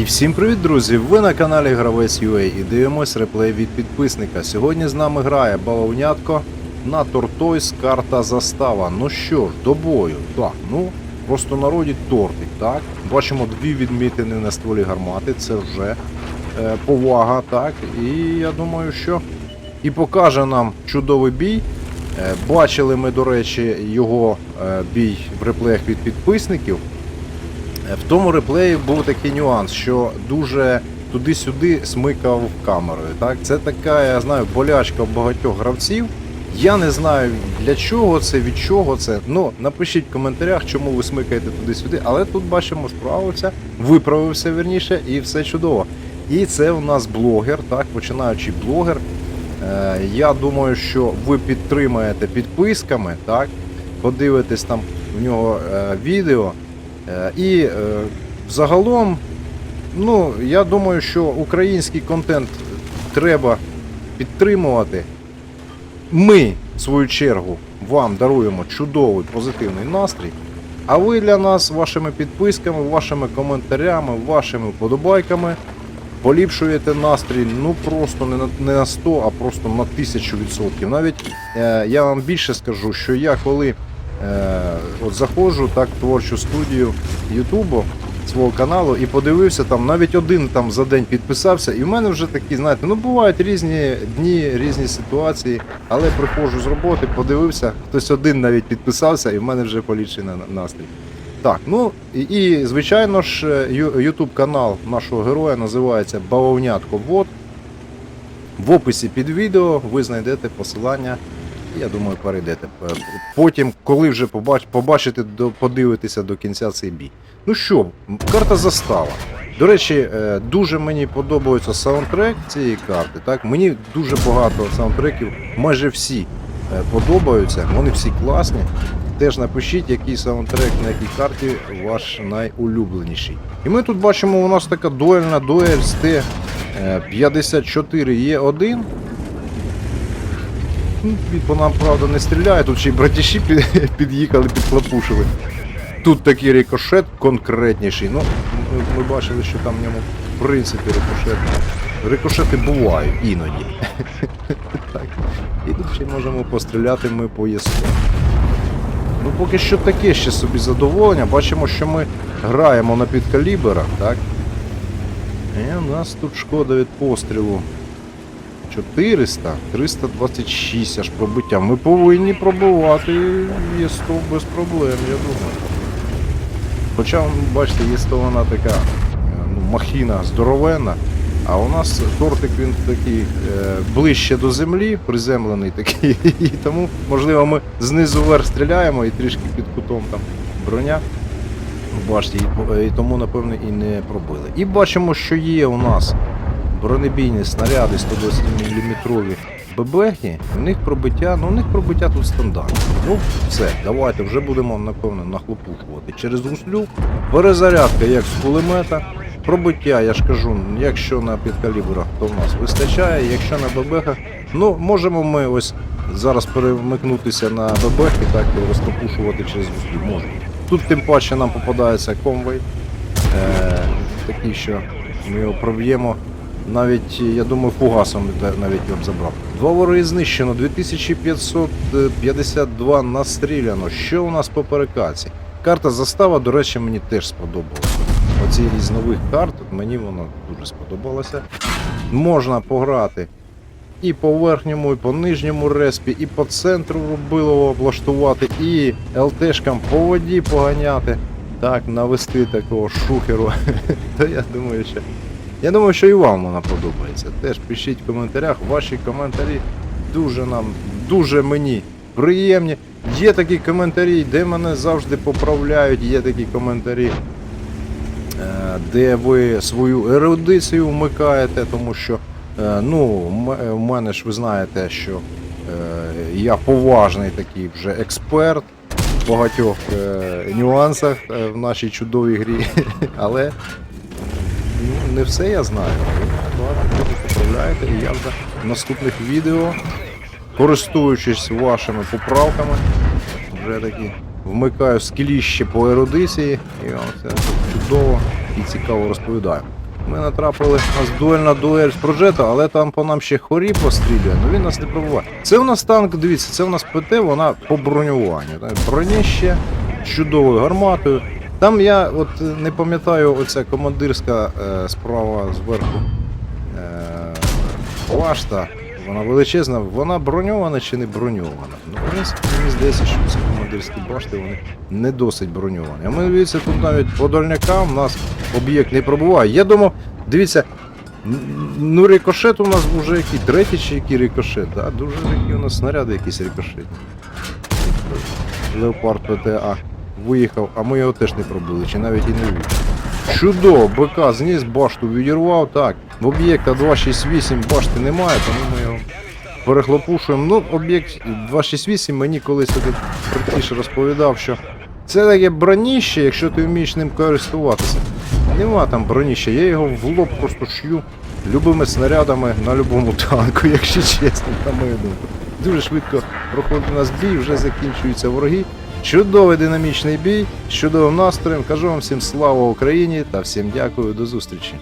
І всім привіт, друзі! Ви на каналі Гравець UA і дивимось реплей від підписника. Сьогодні з нами грає баловнятко на Тортойс карта Застава. Ну що ж, до бою. Так, ну просто народі тортик, так. Бачимо дві відмітини на стволі гармати, це вже е, повага, так. І я думаю, що і покаже нам чудовий бій. Е, Бачили ми, до речі, його е, бій в реплеях від підписників. В тому реплеї був такий нюанс, що дуже туди-сюди смикав камерою. Так? Це така, я знаю, болячка багатьох гравців. Я не знаю для чого це, від чого це. Ну, напишіть в коментарях, чому ви смикаєте туди-сюди, але тут бачимо, справився, виправився верніше, і все чудово. І це у нас блогер, так, починаючий блогер. Е, я думаю, що ви підтримаєте підписками, так, подивитесь там в нього е, відео. Е, І е, загалом, ну, я думаю, що український контент треба підтримувати. Ми, в свою чергу, вам даруємо чудовий позитивний настрій. А ви для нас вашими підписками, вашими коментарями, вашими вподобайками поліпшуєте настрій ну просто не на, не на 100, а просто на 1000 відсотків. Навіть е, я вам більше скажу, що я коли от заходжу так творчу студію Ютубу свого каналу і подивився там, навіть один там за день підписався, і в мене вже такі, знаєте, ну бувають різні дні, різні ситуації, але приходжу з роботи, подивився, хтось один навіть підписався, і в мене вже поліпшений настрій. Так, ну і, і звичайно ж, YouTube канал нашого героя називається Бавовнятко Вот. В описі під відео ви знайдете посилання. Я думаю, перейдете. Потім, коли вже побач, побачите, подивитеся до кінця цей бій. Ну що, карта застава. До речі, е, дуже мені подобається саундтрек цієї карти. Так? Мені дуже багато саундтреків, майже всі е, подобаються, вони всі класні. Теж напишіть, який саундтрек на якій карті ваш найулюбленіший. І ми тут бачимо, у нас така дуельна дуель з Т-54Е1. По нам, правда, не стріляє, тут ще й братіші під- під'їхали, підхлопушили. Тут такий рикошет конкретніший. Ну, ми, бачили, що там в ньому в принципі рикошет. Рикошети бувають іноді. так. І тут ще можемо постріляти ми по ЄСО. Ну поки що таке ще собі задоволення. Бачимо, що ми граємо на підкаліберах, так? І у нас тут шкода від пострілу. 400, 326 аж пробиття. Ми повинні пробивати Є100 без проблем, я думаю. Хоча, бачите, Є100 вона така ну, махіна здоровенна, а у нас тортик він такий е, ближче до землі, приземлений такий, і тому, можливо, ми знизу вверх стріляємо і трішки під кутом там броня. Бачите, і, тому, напевно, і не пробили. І бачимо, що є у нас бронебійні снаряди 120 мм бебехи, у них пробиття, ну у них пробиття тут стандартне. Ну все, давайте вже будемо напевно нахлопушувати. Через гуслю перезарядка як з кулемета. Пробиття, я ж кажу, якщо на підкалібрах, то в нас вистачає, якщо на бебехах, ну можемо ми ось зараз перемикнутися на так і розкопушувати через гуслю. Можемо. Тут тим паче нам попадається конвой, е, такий, що ми його проб'ємо. Навіть, я думаю, фугасом навіть я б забрав. Два вороги знищено, 2552 настріляно. Що у нас по перекаці? Карта застава, до речі, мені теж сподобалася. Оці із нових карт, мені вона дуже сподобалася. Можна пограти і по верхньому, і по нижньому респі, і по центру рубилово облаштувати, і ЛТшкам по воді поганяти. Так, навести такого шухеру. То я думаю, що. Я думаю, що і вам вона подобається. Теж пишіть в коментарях. Ваші коментарі дуже нам, дуже мені приємні. Є такі коментарі, де мене завжди поправляють, є такі коментарі, е, де ви свою ерудицію вмикаєте, тому що е, ну, м- у мене ж ви знаєте, що е, я поважний такий вже експерт в багатьох е, нюансах е, в нашій чудовій грі, але ну, не все я знаю. Ви багато чого поправляєте, і я вже в наступних відео, користуючись вашими поправками, вже такі вмикаю скіліще по ерудиції і вам все чудово і цікаво розповідаю. Ми натрапили на дуель на дуель з прожета, але там по нам ще хорі пострілює, ну він нас не пробуває. Це у нас танк, дивіться, це у нас ПТ, вона по бронюванню. так, Броніще з чудовою гарматою. Там я от не пам'ятаю, оця командирська е, справа зверху е, башта. Вона величезна, вона броньована чи не броньована? Ну, в принципі, мені здається, що ці командирські башти вони не досить броньовані. А ми дивіться, тут навіть по дальнякам у нас об'єкт не пробуває. Я думав, дивіться, ну рикошет у нас вже який третій чи який рикошет, да? дуже такі у нас снаряди якісь рикошетні. Леопард ПТА виїхав, а ми його теж не пробили, чи навіть і не виїхав. Чудово, БК зніс, башту відірвав, так. В об'єкта 268 башти немає, тому ми його перехлопушуємо. Ну, об'єкт 268 мені колись один братіш розповідав, що це таке броніще, якщо ти вмієш ним користуватися. Нема там броніща, я його в лоб просто шью любими снарядами на любому танку, якщо чесно, на мою думку. Дуже швидко проходить у нас бій, вже закінчуються вороги. Чудовий динамічний бій, з чудовим настроєм. Кажу вам всім слава Україні та всім дякую, до зустрічі.